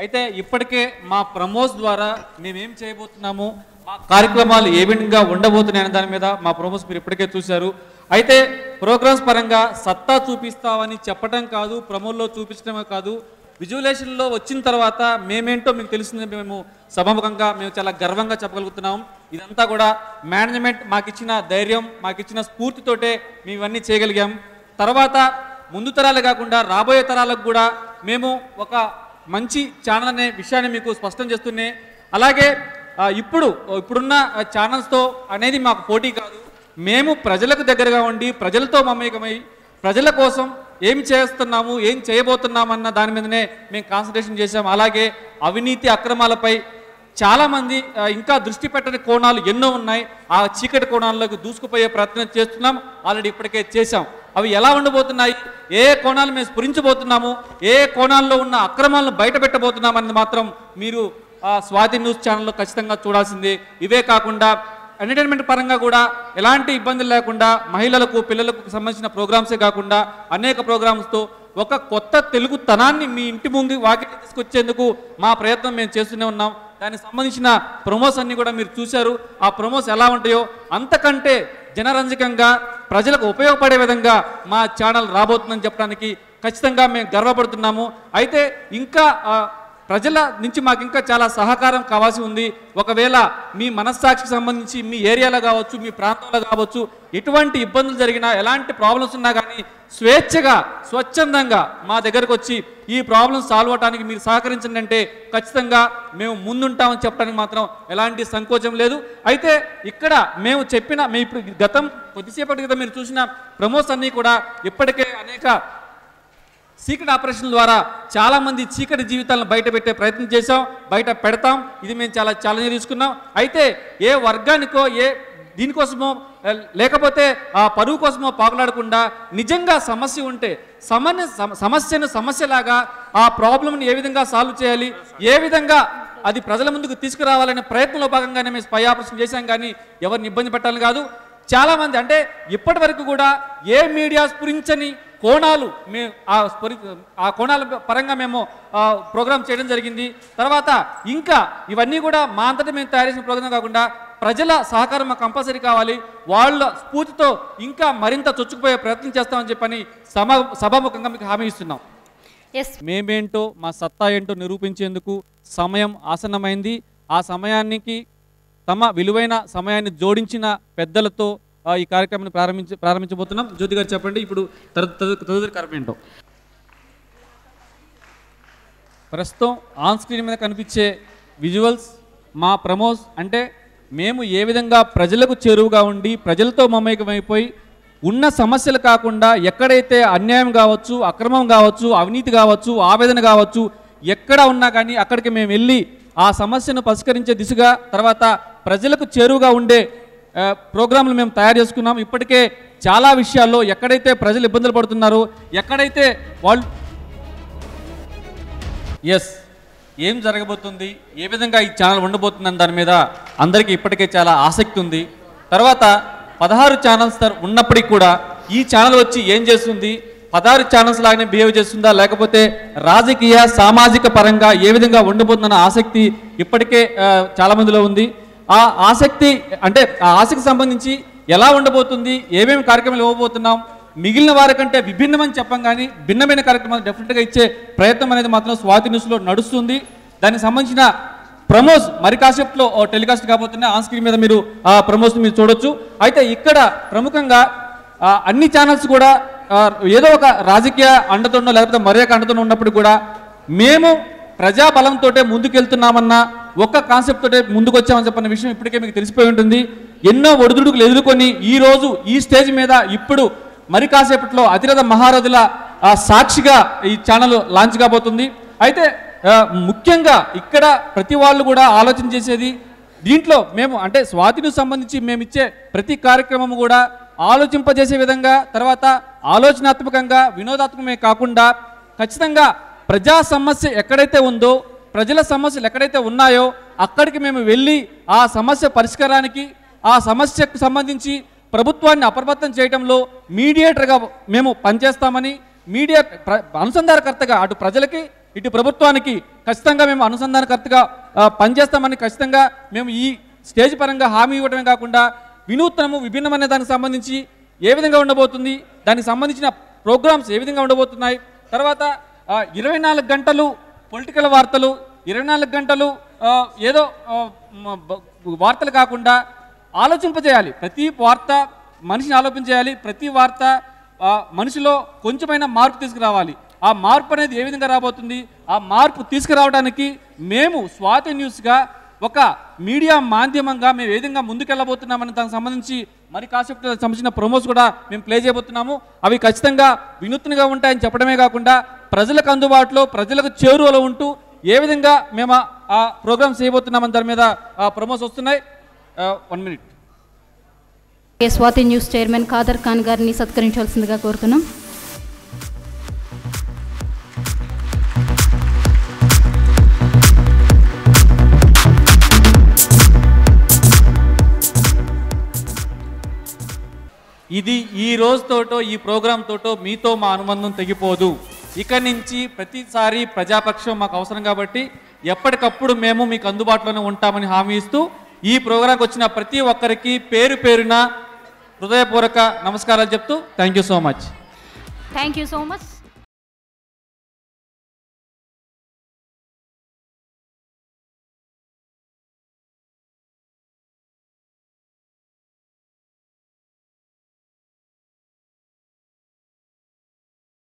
అయితే ఇప్పటికే మా ప్రమోస్ ద్వారా మేమేం చేయబోతున్నాము? మా కార్యక్రమాలు ఏ విధంగా ఉండబోతున్నాయి దాని మీద మా ప్రమోస్ మీరు ఇప్పటికే చూశారు. అయితే ప్రోగ్రామ్స్ పరంగా సత్తా చూపిస్తామని చెప్పడం కాదు ప్రమోల్లో చూపించడమే కాదు విజువలేషన్లో వచ్చిన తర్వాత మేమేంటో మీకు తెలిసింది మేము సభముఖంగా మేము చాలా గర్వంగా చెప్పగలుగుతున్నాం. ఇదంతా కూడా మేనేజ్మెంట్ మాకిచ్చిన ధైర్యం మాకు ఇచ్చిన స్ఫూర్తితోటే మేము ఇవన్నీ చేయగలిగాం. తర్వాత ముందు తరాలే కాకుండా రాబోయే తరాలకు కూడా మేము ఒక మంచి ఛానల్ అనే విషయాన్ని మీకు స్పష్టం చేస్తూనే అలాగే ఇప్పుడు ఇప్పుడున్న ఛానల్స్తో అనేది మాకు పోటీ కాదు. మేము ప్రజలకు దగ్గరగా ఉండి ప్రజలతో మమేకమై ప్రజల కోసం ఏం చేస్తున్నాము ఏం చేయబోతున్నామన్న దాని మీదనే మేము కాన్సన్ట్రేషన్ చేశాం. అలాగే అవినీతి అక్రమాలపై చాలామంది ఇంకా దృష్టి పెట్టని కోణాలు ఎన్నో ఉన్నాయి. ఆ చీకటి కోణాల్లోకి దూసుకుపోయే ప్రయత్నం చేస్తున్నాం. ఆల్రెడీ ఇప్పటికే చేశాం. అవి ఎలా ఉండబోతున్నాయి? ఏ కోణాలు మేము స్ఫురించబోతున్నాము? ఏ కోణాల్లో ఉన్న అక్రమాలను బయట మాత్రం మీరు స్వాతి న్యూస్ ఛానల్లో ఖచ్చితంగా చూడాల్సిందే. ఇవే కాకుండా ఎంటర్టైన్మెంట్ పరంగా కూడా ఎలాంటి ఇబ్బందులు లేకుండా మహిళలకు పిల్లలకు సంబంధించిన ప్రోగ్రామ్సే కాకుండా అనేక ప్రోగ్రామ్స్తో ఒక కొత్త తెలుగు తనాన్ని మీ ఇంటి ముందు వాకి తీసుకొచ్చేందుకు మా ప్రయత్నం మేము చేస్తూనే ఉన్నాం. దానికి సంబంధించిన ప్రొమోస్ అన్ని కూడా మీరు చూశారు. ఆ ప్రొమోస్ ఎలా ఉంటాయో అంతకంటే జనరంజకంగా ప్రజలకు ఉపయోగపడే విధంగా మా ఛానల్ రాబోతుందని చెప్పడానికి ఖచ్చితంగా మేము గర్వపడుతున్నాము. అయితే ఇంకా ప్రజల నుంచి మాకు ఇంకా చాలా సహకారం కావాల్సి ఉంది. ఒకవేళ మీ మనస్సాక్షికి సంబంధించి మీ ఏరియాలో కావచ్చు మీ ప్రాంతంలో కావచ్చు ఎటువంటి ఇబ్బందులు జరిగినా ఎలాంటి ప్రాబ్లమ్స్ ఉన్నా స్వేచ్ఛగా స్వచ్ఛందంగా మా దగ్గరకు వచ్చి ఈ ప్రాబ్లం సాల్వ్ అవడానికి మీరు సహకరించండి అంటే ఖచ్చితంగా మేము ముందుంటామని చెప్పడానికి మాత్రం ఎలాంటి సంకోచం లేదు. అయితే ఇక్కడ మేము చెప్పిన మేము ఇప్పుడు గతం కొద్దిసేపటి క్రితం మీరు చూసిన ప్రమోస్ అన్నీ కూడా ఇప్పటికే అనేక సీక్రెట్ ఆపరేషన్ ద్వారా చాలామంది చీకటి జీవితాలను బయట పెట్టే ప్రయత్నం చేశాం బయట పెడతాం. ఇది మేము చాలా ఛాలెంజ్ తీసుకున్నాం. అయితే ఏ వర్గానికో ఏ దీనికోసమో లేకపోతే ఆ పరువు కోసమో పాకులాడకుండా నిజంగా సమస్య ఉంటే సమన్య సమస్యను సమస్యలాగా ఆ ప్రాబ్లంని ఏ విధంగా సాల్వ్ చేయాలి ఏ విధంగా అది ప్రజల ముందుకు తీసుకురావాలనే ప్రయత్నంలో భాగంగానే మేము స్పై ఆపరేషన్ చేశాం కానీ ఎవరిని ఇబ్బంది పెట్టాలని కాదు. చాలామంది అంటే ఇప్పటి వరకు కూడా ఏ మీడియా స్ఫురించని కోణాలు మే ఆ స్ఫురి ఆ కోణాల పరంగా మేము ప్రోగ్రామ్ చేయడం జరిగింది. తర్వాత ఇంకా ఇవన్నీ కూడా మా అంతటా మేము తయారు చేసిన ప్రోగ్రామ్ కాకుండా ప్రజల సహకారం మాకు కంపల్సరీ కావాలి. వాళ్ళ స్ఫూర్తితో ఇంకా మరింత చొచ్చుకుపోయే ప్రయత్నం చేస్తామని చెప్పని సభ సభాముఖంగా మీకు హామీ ఇస్తున్నాం. ఎస్ మేమేంటో మా సత్తా ఏంటో నిరూపించేందుకు సమయం ఆసన్నమైంది. ఆ సమయానికి తమ విలువైన సమయాన్ని జోడించిన పెద్దలతో ఈ కార్యక్రమాన్ని ప్రారంభించ ప్రారంభించబోతున్నాం. జ్యోతి గారు చెప్పండి ఇప్పుడు తదు- తదు- తదుపరి కార్యక్రమం ఏంటో. ప్రస్తుతం ఆన్ స్క్రీన్ మీద కనిపించే విజువల్స్ మా ప్రమోస్ అంటే మేము ఏ విధంగా ప్రజలకు చేరువుగా ఉండి ప్రజలతో మమేకమైపోయి ఉన్న సమస్యలు కాకుండా ఎక్కడైతే అన్యాయం కావచ్చు అక్రమం కావచ్చు అవినీతి కావచ్చు ఆవేదన కావచ్చు ఎక్కడ ఉన్నా కానీ అక్కడికి మేము వెళ్ళి ఆ సమస్యను పరిష్కరించే దిశగా తర్వాత ప్రజలకు చేరువుగా ఉండే ప్రోగ్రాంలు మేము తయారు చేసుకున్నాం. ఇప్పటికే చాలా విషయాల్లో ఎక్కడైతే ప్రజలు ఇబ్బందులు పడుతున్నారో ఎక్కడైతే వాళ్ళు ఎస్ ఏం జరగబోతుంది? ఏ విధంగా ఈ ఛానల్ ఉండబోతుందని దాని మీద అందరికీ ఇప్పటికే చాలా ఆసక్తి ఉంది. తర్వాత పదహారు ఛానల్స్ ఉన్నప్పటికీ కూడా ఈ ఛానల్ వచ్చి ఏం చేస్తుంది? పదహారు ఛానల్స్ లాగానే బిహేవ్ చేస్తుందా? లేకపోతే రాజకీయ సామాజిక పరంగా ఏ విధంగా ఉండబోతుందన్న ఆసక్తి ఇప్పటికే చాలామందిలో చాలా మందిలో ఉంది. ఆ ఆసక్తి అంటే ఆ ఆసక్తి సంబంధించి ఎలా ఉండబోతుంది? ఏమేమి కార్యక్రమాలు ఇవ్వబోతున్నాం? మిగిలిన వారికంటే విభిన్నమని చెప్పం కానీ భిన్నమైన కార్యక్రమాలు డెఫినెట్గా ఇచ్చే ప్రయత్నం అనేది మాత్రం స్వాతి న్యూస్లో నడుస్తుంది. దానికి సంబంధించిన ప్రమోస్ మరి కాసేపులో టెలికాస్ట్ కాబోతున్నాయి ఆన్ స్క్రీన్ మీద మీరు ఆ ప్రమోస్ని మీరు చూడొచ్చు. అయితే ఇక్కడ ప్రముఖంగా అన్ని ఛానల్స్ కూడా ఏదో ఒక రాజకీయ అండతోనో లేకపోతే మరొక అండతోనో ఉన్నప్పుడు కూడా మేము ప్రజాబలంతో ముందుకెళ్తున్నామన్న ఒక్క కాన్సెప్ట్ తోటే ముందుకొచ్చామని చెప్పిన విషయం ఇప్పటికే మీకు తెలిసిపోయి ఉంటుంది. ఎన్నో ఒడిదుడుకులు ఎదుర్కొని ఈ రోజు ఈ స్టేజ్ మీద ఇప్పుడు మరి కాసేపట్లో అతిరథ మహారథుల సాక్షిగా ఈ ఛానల్ లాంచ్ కాబోతుంది. అయితే ముఖ్యంగా ఇక్కడ ప్రతి వాళ్ళు కూడా ఆలోచన చేసేది దీంట్లో మేము అంటే స్వాతికి సంబంధించి మేము ఇచ్చే ప్రతి కార్యక్రమం కూడా ఆలోచింపజేసే విధంగా తర్వాత ఆలోచనాత్మకంగా వినోదాత్మకమే కాకుండా ఖచ్చితంగా ప్రజా సమస్య ఎక్కడైతే ఉందో ప్రజల సమస్యలు ఎక్కడైతే ఉన్నాయో అక్కడికి మేము వెళ్ళి ఆ సమస్య పరిష్కారానికి ఆ సమస్యకు సంబంధించి ప్రభుత్వాన్ని అప్రమత్తం చేయడంలో మీడియేటర్గా మేము పనిచేస్తామని మీడియా అనుసంధానకర్తగా అటు ప్రజలకి ఇటు ప్రభుత్వానికి ఖచ్చితంగా మేము అనుసంధానకర్తగా పనిచేస్తామని ఖచ్చితంగా మేము ఈ స్టేజ్ పరంగా హామీ ఇవ్వడమే కాకుండా వినూత్నము విభిన్నమైన దానికి సంబంధించి ఏ విధంగా ఉండబోతుంది దానికి సంబంధించిన ప్రోగ్రామ్స్ ఏ విధంగా ఉండబోతున్నాయి తర్వాత ఇరవై నాలుగు గంటలు పొలిటికల్ వార్తలు ఇరవై నాలుగు గంటలు ఏదో వార్తలు కాకుండా ఆలోచింపజేయాలి. ప్రతి వార్త మనిషిని ఆలోచించేయాలి ప్రతి వార్త మనిషిలో కొంచెమైనా మార్పు తీసుకురావాలి. ఆ మార్పు అనేది ఏ విధంగా రాబోతుంది? ఆ మార్పు తీసుకురావడానికి మేము స్వాతి న్యూస్గా ఒక మీడియా మాధ్యమంగా మేము ఏ విధంగా ముందుకెళ్ళబోతున్నామని దానికి సంబంధించి మరి కాసేపు సంబంధించిన ప్రమోస్ కూడా మేము ప్లే చేయబోతున్నాము. అవి ఖచ్చితంగా వినూత్నంగా ఉంటాయని చెప్పడమే కాకుండా ప్రజలకు అందుబాటులో ప్రజలకు చేరువలో ఉంటూ ఏ విధంగా మేము ఆ- ప్రోగ్రామ్స్ చేయబోతున్నామని దాని మీద ఆ ప్రమోస్ వస్తున్నాయి. One minute Swathi news chairman Khader Khan గారిని సత్కరించాల్సిందిగా కోరుతున్నాం. ఇది ఈ రోజుతోటో ఈ ప్రోగ్రామ్ తోటో మీతో మా అనుబంధం తెగిపోదు. ఇక నుంచి ప్రతిసారి ప్రజాపక్షం మాకు అవసరం కాబట్టి ఎప్పటికప్పుడు మేము మీకు అందుబాటులోనే ఉంటామని హామీ ఇస్తూ ఈ ప్రోగ్రాంకి వచ్చిన ప్రతి ఒక్కరికి పేరు పేరున హృదయపూర్వక నమస్కారాలు చెప్తూ thank you so much. Thank you so much